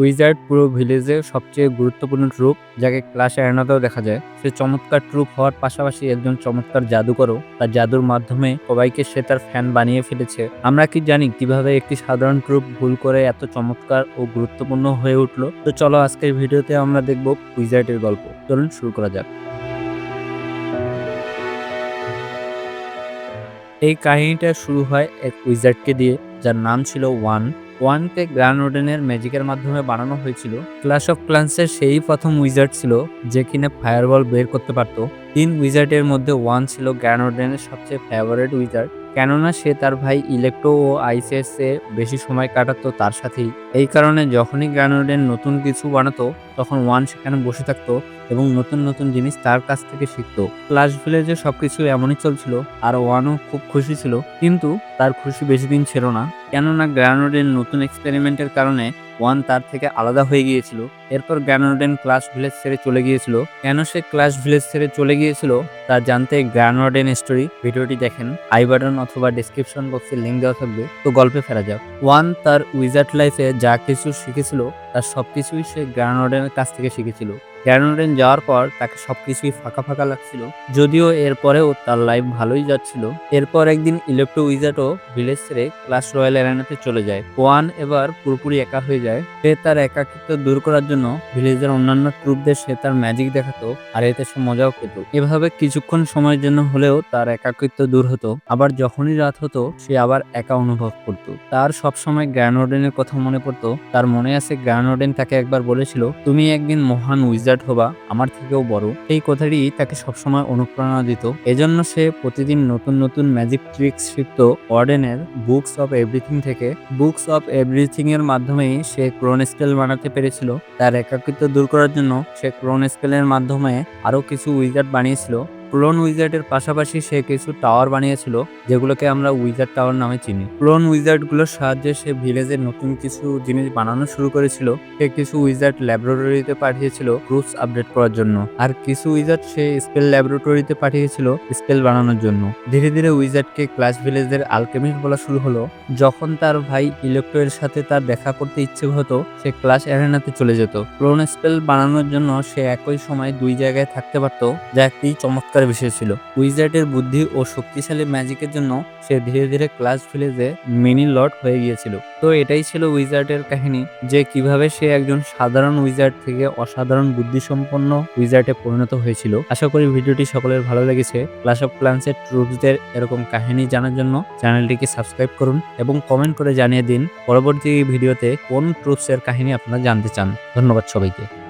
Wizard পুরো ভিলেজে সবচেয়ে গুরুত্বপূর্ণ ট্রুপ, যাকে ক্লাস অ্যারেনাতেও দেখা যায়। সে চমৎকার ট্রুপ হওয়ার পাশাপাশি একজন চমৎকার জাদুকরও। তার জাদুর মাধ্যমে সবাইকে সে তার ফ্যান বানিয়ে ফেলেছে। আমরা কি জানি কীভাবে একটি সাধারণ ট্রুপ ভুল করে এত চমৎকার ও গুরুত্বপূর্ণ হয়ে উঠল। তো চলো আজকের ভিডিওতে আমরা দেখব উইজার্ডের গল্প। চলুন শুরু করা যাক। এই কাহিনীটা শুরু হয় এক উইজার্ডকে দিয়ে, যার নাম ছিল ওয়ান। ওয়ানকে গ্র্যান্ড ওডেনের ম্যাজিকের মাধ্যমে বানানো হয়েছিল। ক্লাস অফ ক্লান্সের সেই প্রথম উইজার্ড ছিল যে কিনা ফায়ারবল বের করতে পারত। তিন উইজার্ডের মধ্যে ওয়ান ছিল গ্র্যান্ড ওডেনের সবচেয়ে ফেভারেট উইজার্ড। কেননা সে তার ভাই ইলেকট্রো ও আইসিএস বেশি সময় কাটাতো তার সাথেই। এই কারণে যখনই গ্র্যানোডেন নতুন কিছু বানাতো তখন ওয়ান সেখানে বসে থাকতো এবং নতুন নতুন জিনিস তার কাছ থেকে শিখতো। ক্লাস ভিলেজে সব সবকিছু এমনই চলছিল আর ওয়ানও খুব খুশি ছিল, কিন্তু তার খুশি বেশি দিন ছিল না। কেননা গ্র্যানোডেন নতুন এক্সপেরিমেন্টের কারণে ওয়ান তার থেকে আলাদা হয়ে গিয়েছিল। এরপর গ্র্যানোডেন ক্লাস ভিলেজ ছেড়ে চলে গিয়েছিল। কেন সে ক্লাস ভিলেজ ছেড়ে চলে গিয়েছিল তা জানতে গ্র্যানোডেন স্টোরি ভিডিওটি দেখেন। আই বাটন অথবা ডিসক্রিপশন বক্সে লিঙ্ক দেওয়া থাকবে। তো গল্পে ফেরা যাক। ওয়ান তার উইজার্ড লাইফে যা কিছু শিখেছিল তার সব কিছুই সে গ্র্যানোডেনের কাছ থেকে শিখেছিল। গ্র্যানোডেন যাওয়ার পর তাকে সবকিছুই ফাঁকা ফাঁকা লাগছিল, যদিও এরপরেও তার লাইফ ভালোই যাচ্ছিল। এরপর একদিন ইলেকট্রো উইজার্ডও ভিলেজ ছেড়ে ক্লাস রয়্যাল এরানাতে চলে যায়। ওয়ান এবার পুরোপুরি একা হয়ে যায়। সে তার একাকিত্ব দূর করার জন্য ভিলেজের অন্যান্য ট্রুপদের সে তার ম্যাজিক দেখাতো, আর এতে সে মজাও পেত। এভাবে কিছুক্ষণ সময়ের জন্য হলেও তার একাকিত্ব দূর হতো। আবার যখনই রাত হতো, সে আবার একা অনুভব করত। তার সবসময় গ্র্যানোডেনের কথা মনে পড়তো। তার মনে আছে গ্র্যানোডেন তাকে একবার বলেছিল, তুমি একদিন মহান উইজার্ড হবা আমার থেকেও বড়। এই কথাটি তাকে সবসময় অনুপ্রেরণা দিত। এজন্য সে প্রতিদিন নতুন নতুন ম্যাজিক ট্রিক্স শিখত ওয়ার্ডেনের বুকস অফ এভরিথিং থেকে। বুকস অফ এভরিথিং এর মাধ্যমেই সে ক্রোন স্কেল বানাতে পেরেছিল। তার একাকিত্ব দূর করার জন্য সে ক্রোন স্কেলের মাধ্যমে আরও কিছু উইজার্ড বানিয়েছিল। ক্লোন উইজার্ডের পাশাপাশি সে কিছু টাওয়ার বানিয়েছিল, যেগুলোকে আমরা উইজার্ড টাওয়ার নামে চিনি। ক্লোন উইজার্ডগুলোর সাহায্যে সে ভিলেজের নতুন কিছু জিনিস বানানো শুরু করেছিল। সে কিছু উইজার্ড ল্যাবরেটরিতে পাঠিয়েছিল প্রুফস আপডেট করার জন্য, আর কিছু উইজার্ড সে স্পেল ল্যাবরেটরিতে পাঠিয়েছিল স্পেল বানানোর জন্য। ধীরে ধীরে উইজার্ডকে ক্লাস ভিলেজের আলকেমিস্ট বলা শুরু হলো। যখন তার ভাই ইলেকট্রো এর সাথে তার দেখা করতে ইচ্ছে হতো, সে ক্লাস অ্যারেনাতে চলে যেত। ক্লোন স্পেল বানানোর জন্য সে একই সময় দুই জায়গায় থাকতে পারত, যা একটি চমৎকার বিষয় ছিল। উইজার্ডের বুদ্ধি ও শক্তিশালী ম্যাজিকের জন্য সে ধীরে ধীরে ক্লাস ভিলেজে মিনি লর্ড হয়ে গিয়েছিল। তো এটাই ছিল উইজার্ডের কাহিনী, যে কীভাবে সে একজন সাধারণ উইজার্ড থেকে অসাধারণ বুদ্ধিসম্পন্ন উইজার্ডে পরিণত হয়েছিল। আশা করি ভিডিওটি সকলের ভালো লেগেছে। ক্লাস অফ ক্লান্সের ট্রুপসদের এরকম কাহিনী জানার জন্য চ্যানেলটিকে সাবস্ক্রাইব করুন এবং কমেন্ট করে জানিয়ে দিন পরবর্তী ভিডিওতে কোন ট্রুপসের কাহিনী আপনারা জানতে চান। ধন্যবাদ সবাইকে।